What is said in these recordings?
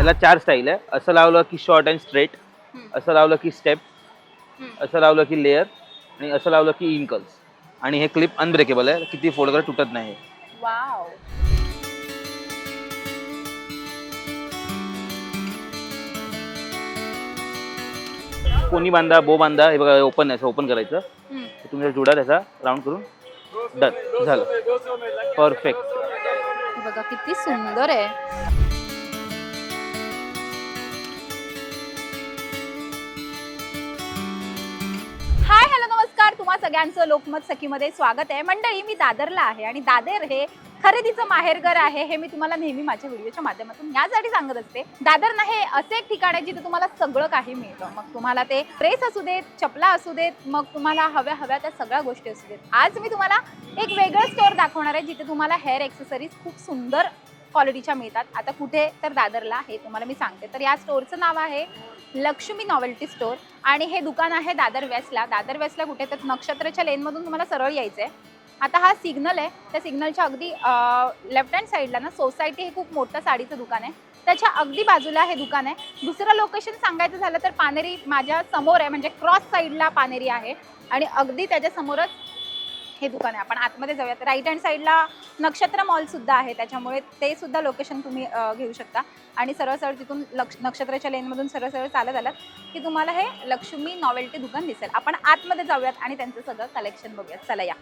ह्याला चार स्टाईल आहे. असं लावलं की शॉर्ट अँड स्ट्रेट. असं लावलं की स्टेप. असं लावलं की लेअर आणि असं लावलं की इनकल्स आणि हे क्लिप अनब्रेकेबल आहे. किती फोल्ड करा तुटत नाही. वाव कोणी बांधा बो बांधा हे बघा ओपन आहे. ओपन करायचं. तुम्ही जुडा त्याचा राऊंड करून डन झालं. परफेक्ट बघा किती सुंदर आहे. सगळ्यांचं लोकमत सखीमध्ये स्वागत आहे. मंडळी मी दादरला आहे आणि दादर हे खरेदीचं माहेरघर आहे हे मी तुम्हाला नेहमी माझ्या व्हिडिओच्या माध्यमातून यासाठी सांगत असते. दादर ना हे असे एक ठिकाण आहे जिथे तुम्हाला सगळं काही मिळतं. मग तुम्हाला ते ड्रेस असू देत चपला असू देत मग तुम्हाला हव्या हव्या त्या सगळ्या गोष्टी असू देत. आज मी तुम्हाला एक वेगळं स्टोअर दाखवणार आहे जिथे तुम्हाला हेअर एक्सेसरीज खूप सुंदर क्वालिटीच्या मिळतात. आता कुठे तर दादरला हे तुम्हाला मी सांगते. तर या स्टोअरचं नाव आहे लक्ष्मी नॉवेल्टी स्टोअर आणि हे दुकान आहे दादर वेस्टला. दादर वेस्टला कुठे? तर नक्षत्राच्या लेनमधून तुम्हाला सरळ यायचं आहे आता हा सिग्नल आहे. त्या सिग्नलच्या अगदी लेफ्ट हँड साईडला ना सोसायटी हे खूप मोठं साडीचं दुकान आहे. त्याच्या अगदी बाजूला हे दुकान आहे. दुसरं लोकेशन सांगायचं झालं तर पानेरी माझ्यासमोर आहे. म्हणजे क्रॉस साईडला पानेरी आहे. आणि अगदी त्याच्यासमोरच हे दुकान आहे. आपण आतमध्ये जाऊयात. राईट हँड साईडला नक्षत्र मॉल सुद्धा आहे. त्याच्यामुळे ते सुद्धा लोकेशन तुम्ही घेऊ शकता. आणि सरळ सरळ तिथून लक्ष नक्षत्राच्या लेनमधून सरळ सरळ चालत आलात की तुम्हाला हे लक्ष्मी नॉवेल्टी दुकान दिसेल. आपण आतमध्ये जाऊयात आणि त्यांचं सगळं कलेक्शन बघूयात. चला या.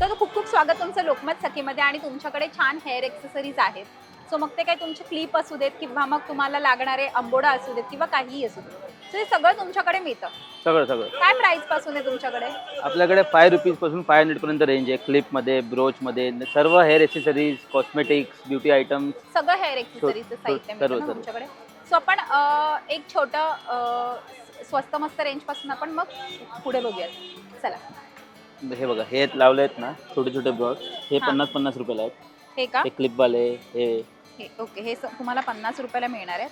तर खूप खूप स्वागत तुमचं लोकमत सखीमध्ये आणि तुमच्याकडे छान हेअर एक्सेसरीज आहेत. सो मग ते काही तुमचे क्लिप असू देत किंवा मग तुम्हाला लागणारे अंबोडा असू देत किंवा काहीही असू देत. हे सगळं तुमच्याकडे मिळतं. सगळं सगळं. काय प्राइसपासून आहे तुमच्याकडे? आपल्याकडे फाय रुपीजपासून फाय हंड्रेड पर्यंत रेंज आहे. क्लिपमध्ये ब्रोचमध्ये सर्व hair accessories cosmetics beauty items सगळं हेअर एक्सेसरीजचं साहित्य सर्व, मिळतं ना सर्व. तुमच्याकडे? सो आपण अं, एक छोटं अं, स्वस्त मस्त रेंजपासून आपण मग पुढे बघूयात. चला. हे बघा हे लावले आहेत ना छोटे छोटे ब्रॉच हे हा. पन्नास पन्नास रुपयाला आहेत. हे का? हे क्लिपवाले हे. हे ओके हे स- तुम्हाला पन्नास रुपयाला मिळणार आहे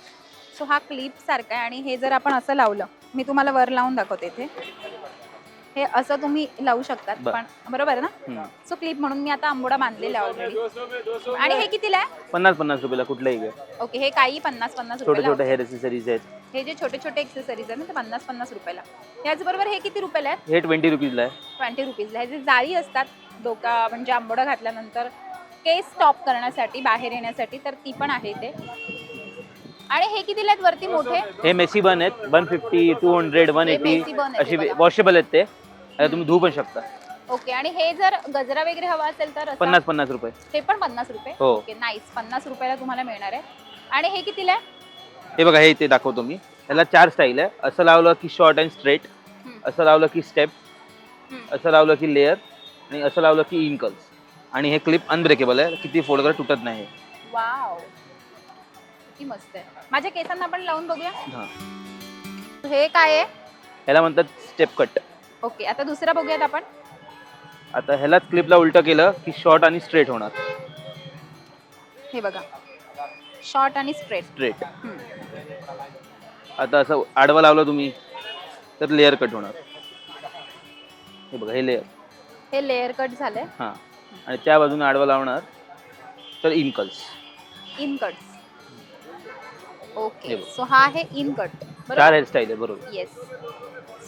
सो हा क्लिप सारखा आहे आणि हे जर आपण असं लावलं मी तुम्हाला वर लावून दाखवते इथे. हे असं तुम्ही लावू शकतात बर. पण बरोबर आहे ना? हम्म. सो क्लिप म्हणून मी आता आंबोडा बांधलेला आहे ऑलरेडी आणि हे कितीला आहे? पन्नास पन्नास रुपयाला कुठलंही घ्या ओके हे काही पन्नास पन्नास छोटे रुपयाला छोटे हेअर एक्सेसरीज आहेत. हे जे छोटे छोटे एक्सेसरीज आहेत ना ते पन्नास पन्नास रुपयाला. त्याचबरोबर हे किती रुपयाला आहेत? हे ट्वेंटी रुपीजला आहे. ट्वेंटी रुपीजला हे जे जाळी असतात डोका म्हणजे आंबोडा घातल्यानंतर केस स्टॉप करण्यासाठी बाहेर येण्यासाठी तर ती पण आहे इथे. आणि हे कितीला आहेत वरती मोठे? हे मेसी बन आहेत. One fifty two hundred one हे एटी आहेत, अशी हे बघा. वॉशेबल आहेत ते. आता तुम्ही धुवू पण शकता. ओके आणि हे जर गजरा वगैरे हवा असेल तर असा- पन्नास पन्नास रुपये. ते पण पन्नास रुपये? हो. ओके नाईस पन्नास रुपयाला तुम्हाला मिळणार आहे. आणि हे कितीला आहे हे बघा हे इथे दाखवतो मी. याला चार स्टाईल आहे. असं लावलं की शॉर्ट अँड स्ट्रेट हम्म. असं लावलं की स्टेप हम्म. असं लावलं की लेअर आणि असं लावलं की इनकल्स आणि हे क्लिप अनब्रेकेबल आहे. किती फोल्ड करा तुटत नाही. वाव किती मस्त आहे. माझ्या केसांना आपण लावून बघूया. हां. हे काय आहे? ह्याला म्हणतात स्टेप कट ओके आता दुसरा बघूयात आपण. आता ह्यालाच क्लिपला उलटं केलं की शॉर्ट आणि स्ट्रेट होणार. हे बघा. शॉर्ट आणि स्ट्रेट स्ट्रेट आता असं आडवा लावलं तुम्ही तर लेअर कट होणार. हे बघा हे लेअर हे लेअर कट झालंय. हां. आणि त्या बाजूने आडवा लावणार तर इनकल्स इन कट्स ओके. बघ. सो हा आहे इन कट चार हेअरस्टाईल आहे बरोबर. येस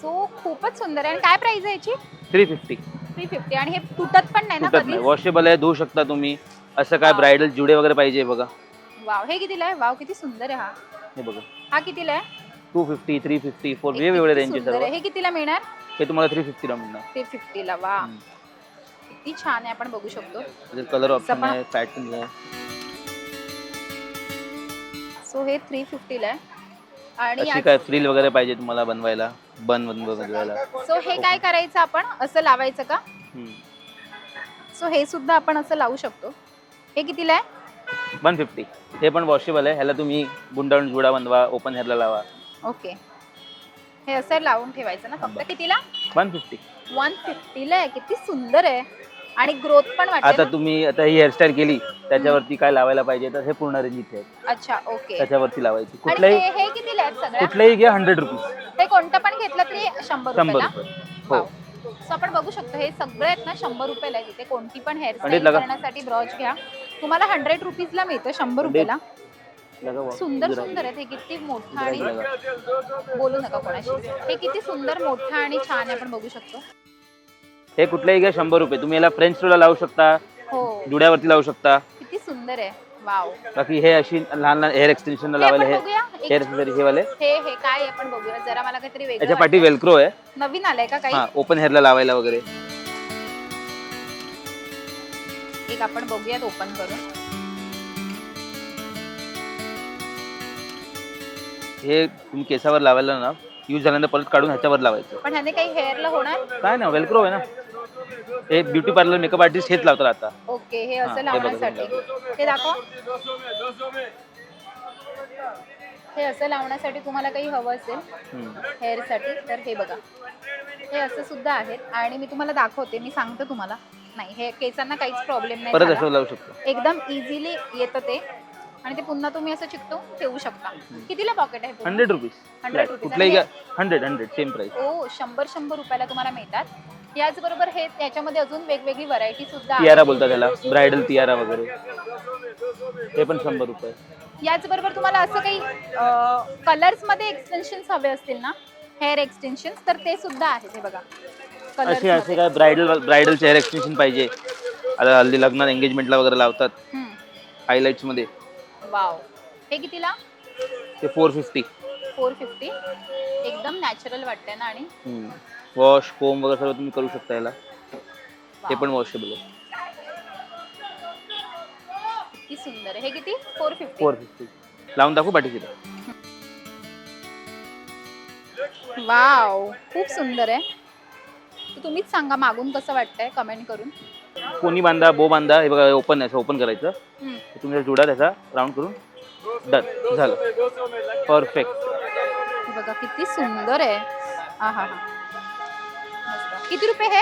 सो खूपच सुंदर आहे. आणि काय प्राइस आहे याची? थ्री फिफ्टी थ्री फिफ्टी आणि हे तुटत पण नाही ना तुटत कधी नाही. वॉशेबल आहे धुवू शकता तुम्ही. असं काय हा. ब्रायडल जुडे वगैरे पाहिजे बघा. वाव हे कितीला आहे? वाव किती सुंदर आहे हा. हे बघा. हा कितीला आहे? Two fifty three fifty four हे वेगवेगळे किती रेंज आहे सुंदर सर्व आहे. हे कितीला मिळणार? हे तुम्हाला थ्री फिफ्टीला मिळणार. थ्री फिफ्टीला वा किती छान आहे आपण बघू शकतो. कलर ऑप्शन सपा. आहे पॅटर्न आहे. सो हे थ्री फिफ्टीला आहे. आणि अशी काय फ्रील वगैरे पाहिजे तुम्हाला बनवायला? बन बनवायला? सो हे काय करायचं आपण? असं लावायचं का? सो हे सुद्धा आपण असं लावू शकतो. हे कितीला आहे? वन फिफ्टी हे पण वॉशेबल आहे. ह्याला तुम्ही गुंडाळून जुडा बनवा ओपन हेअरला लावा. ओके. हे असं लावून ठेवायचं ना फक्त. कितीला? वन फिफ्टी वन फिफ्टीला आहे. किती सुंदर आहे. आणि ग्रोथ पण वाटते आता ना? तुम्ही आता ही हेअरस्टाईल केली त्याच्यावरती काय लावायला पाहिजे तर हे पूर्ण रेंज इथे आहे अच्छा ओके त्याच्यावरती लावायची आणि कुठल्याही हे हे कितीला आहेत सगळ्या कुठल्याही घ्या हंड्रेड रुपीज हे कोणतं पण घेतलं तरी शंभर शंभर रुपयाला रुपये हो सो आपण बघू शकतो हे सगळे आहेत ना शंभर रुपयाला आहे तिथे कोणती पण हेअरस्टाईल पंडित लगा. करण्यासाठी ब्रॉच घ्या तुम्हाला हंड्रेड रुपीजला मिळतं शंभर पंडित. रुपयाला लगा वा. सुंदर सुंदर. आहेत हे किती मोठं आणि लगा. बोलू नका कोणाशी हे किती सुंदर मोठं आणि छान आहे आपण बघू शकतो हे कुठल्याही घ्या शंभर रुपये. तुम्ही याला फ्रेंच टूला लावू शकता. हो. जुड्यावरती लावू शकता. किती सुंदर आहे. वाव बाकी हे अशी लहान लहान हेअर एक्सटेन्शन लावायला आपण हे बघूया. एक- हेअर एक्सेसरीज हे वाले. हे हे काय आपण बघूया. जरा मला काहीतरी वेगळं याच्या पाठी वेलक्रो आहे. नवीन आलंय का काही? हा ओपन हेअरला लावायला वगैरे. एक आपण बघूयात ओपन करून. हे तुम्ही केसावर लावायला ना यूज झाल्यानंतर परत काढून ह्याच्यावर लावायचं. पण ह्याने काही हेअरला होणार? काय ना वेलक्रो आहे ना. हे ब्युटी पार्लर मेकअप आर्टिस्ट हेच लावतात आता. ओके हे हा, असं हे बघा, लावण्यासाठी. हे दाखव. हे असं लावण्यासाठी तुम्हाला काही हवं असेल हम्म. हेअरसाठी तर हे बघा. हे असं सुद्धा आहेत. आणि मी तुम्हाला दाखवते मी सांगते तुम्हाला. नाही हे केसांना काहीच प्रॉब्लेम नाही परत झाला. असं लावू शकतो. एकदम इझिली येतं ते. आणि ते पुन्हा तुम्ही असं चिकटवून ठेवू शकता. कितीला पॉकेट आहे? पूर्ण? Hundred rupees 100 rupees. कुठलाही हंड्रेड हंड्रेड सेम प्राइस ओ शंभर शंभर रुपयाला तुम्हाला मिळतात. याचबरोबर हे त्याच्यामध्ये अजून वेगवेगळी व्हरायटी सुद्धा आहे. तियारा बोलतात त्याला. ब्रायडल तियारा वगैरे. ते पण शंभर रुपये. याचबरोबर तुम्हाला असं काही कलर्समध्ये एक्सटेन्शन हवे असतील ना? हेअर एक्सटेन्शन तर ते सुद्धा आहेत हे बघा. असे असे काय ब्रायडल ब्रायडलचे हेअर एक्सटेन्शन पाहिजे. आता हल्ली लग्नात एंगेजमेंटला वगैरे लावतात. हायलाइट्समध्ये. वाव. हे कितीला? ते फोर फिफ्टी फोर फिफ्टी एकदम नॅचरल वाटतंय ना आणि? वॉश कोम वगैरे सर्व तुम्ही करू शकता याला. ते पण वॉशेबल आहे. किती सुंदर आहे. हे किती? फोर फिफ्टी फोर फिफ्टी लावून दाखवू पाठीची वाव. खूप सुंदर आहे. तर तुम्हीच सांगा मागून कसं वाटतंय कमेंट करून. कोणी बांधा बो बांधा हे बघा ओपन आहे ओपन करायचं. तुम्ही जुडा त्याचा राऊंड करून. डन झालं. परफेक्ट बघा किती सुंदर आहे. हा. किती रुपये हे?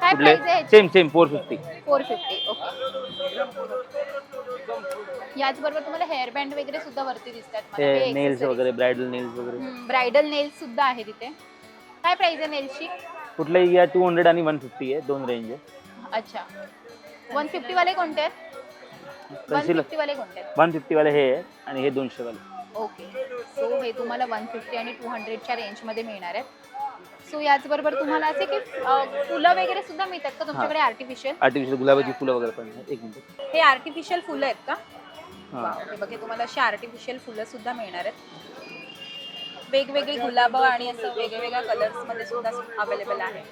काय प्राइस आहे same same four fifty four fifty okay याचबरोबर तुम्हाला हेअर बँड वगैरे सुद्धा वरती दिसतात. नेल्स. वगैरे ब्रायडल नेल्स वगैरे. ब्रायडल नेल्स सुद्धा आहे तिथे. काय प्राइस आहे नेल्सची कुठल्याही घ्या टू हंड्रेड आणि वन फिफ्टी आहे दोन रेंज आहे. अच्छा. वन फिफ्टी वाले कोणते आहेत? वन फिफ्टी वाले कोणते आहेत? वन फिफ्टी वाले हे आहे आणि हे दोनशे वाले ओके. सो हे तुम्हाला वन फिफ्टी आणि टू हंड्रेडच्या रेंजमध्ये मिळणार आहेत. सो याचबरोबर तुम्हाला असे की अ, फुलं वगैरे सुद्धा मिळतात का तुमच्याकडे आर्टिफिशियल आर्टिफिशियल गुलाबाची फुलं वगैरे पण आहेत. एक मिनिट. हे आर्टिफिशियल फुलं आहेत का? हां. हे बघे तुम्हाला अशी आर्टिफिशियल फुलं सुद्धा मिळणार आहेत. वेगवेगळी गुलाब आणि असं वेगवेगळ्या कलर्समध्ये सुद्धा अवेलेबल आहे.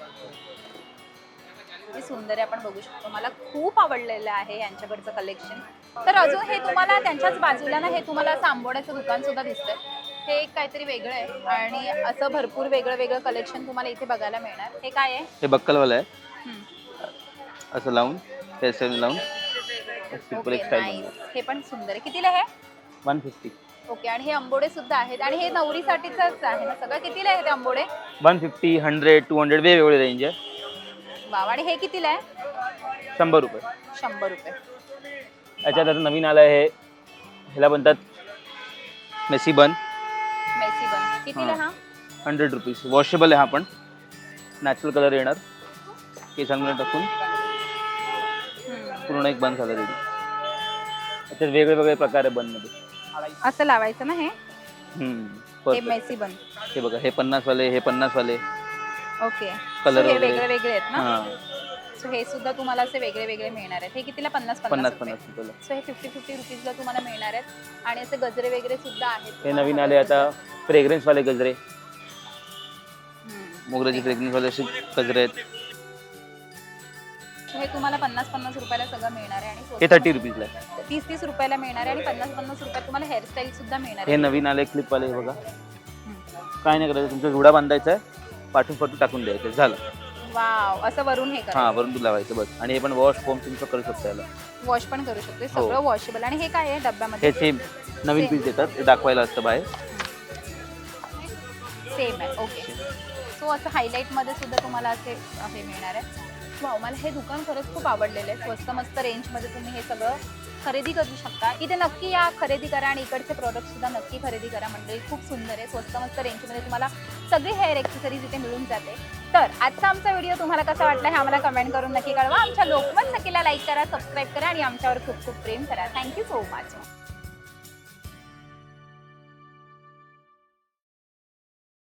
सुंदर आहे आपण बघू शकतो. मला खूप आवडलेलं आहे यांच्याकडचं कलेक्शन तर अजून हे तुम्हाला त्यांच्याच बाजूला ना हे तुम्हाला असं आंबोड्याचं दुकान सुद्धा दिसतंय. हे एक काहीतरी वेगळं आहे आणि असं भरपूर वेगळं वेगळं कलेक्शन तुम्हाला इथे बघायला मिळणार. हे काय आहे? हे बक्कलवालं आहे. असं लावून हेअरस्टाईल लावून. सिंपल ओके एक स्टाईल हे पण सुंदर आहे. कितीला आहे? वन फिफ्टी ओके आणि हे आंबोडे सुद्धा आहेत. आणि हे नवरीसाठीच आहे ना? सगळं कितीला आहे ते आंबोडे? फिफ्टी हंड्रेड टू हंड्रेड वेगवेगळे रेंज आहे. वाव. आणि हे कितीला आहे? शंभर रुपये. शंभर रुपये. याच्यात आता नवीन आलं आहे. ह्याला म्हणतात मेसी बन. मेसी बन. कितीला हा. हंड्रेड रुपीज वॉशेबल आहे हा पण. नॅचरल कलर येणार. केसांमध्ये टाकून. हम्म. पूर्ण एक बन झालं रेडी त्याच्यात वेगळे वेगळे प्रकार आहे बनमध्ये. असं लावायचं ना हे? हम्म, हे perfect. मेसी बन. हे बघा हे पन्नास वाले हे पन्नास वाले ओके. Color हे वगैरे. वेगळे वेगळे आहेत ना? हा. सो हे सुद्धा तुम्हाला असे वेगळे वेगळे मिळणार आहेत. हे कितीला? पन्नास पन्नास पन्नास रुपये. पन्नास रुपयाला. सो हे फिफ्टी फिफ्टी रुपीजला तुम्हाला मिळणार आहेत. आणि असे गजरे वगैरे सुद्धा आहेत. हे तुम्हाला नवीन हवे आले आता फ्रेग्रन्स वाले गजरे. हम्म. मोगऱ्याचे वाले असे गजरे आहेत. हे तुम्हाला पन्नास पन्नास रुपयाला सगळं मिळणार आहे आणि हे स्वस्त थर्टी रुपीजला आहे. तीस तीस रुपयाला मिळणार आहे आणि पन्नास पन्नास रुपयात तुम्हाला हेअरस्टाईल सुद्धा मिळणार हे आहे. नवीन आले क्लिप वाले बघा. हम्म. काय नाही करायचं तुमचा जुडा बांधायचा आहे. पाठून पाठून टाकून द्यायचं. झालं. वाव असं वरून हे करा हा वरून लावायचं बस. आणि हे पण वॉश फोम तुमचं करू शकता याला. वॉश पण करू शकतो हे. हो. सगळं वॉशेबल. आणि हे काय आहे डब्यामध्ये? हे सेम नवीन. पीस देतात ते दाखवायला असतं बाहेर. सेम आहे ओके सो असं हायलाईटमध्ये सुद्धा तुम्हाला असे हे मिळणार आहे वाव मला हे दुकान खरंच खूप आवडलेलं आहे. स्वस्त मस्त रेंजमध्ये तुम्ही हे सगळं खरेदी करू शकता. इथे नक्की या खरेदी करा आणि इकडचे प्रोडक्ट सुद्धा नक्की खरेदी करा. मंडळी खूप सुंदर आहे. स्वस्त मस्त रेंजमध्ये तुम्हाला सगळी हेअर एक्सेसरीज इथे मिळून जाते. तर आजचा आमचा व्हिडिओ तुम्हाला कसा वाटला हे आम्हाला कमेंट करून नक्की कळवा. आमच्या लोकमत नक्कीला लाईक करा सबस्क्राईब करा आणि आमच्यावर खूप खूप प्रेम करा. Thank you so much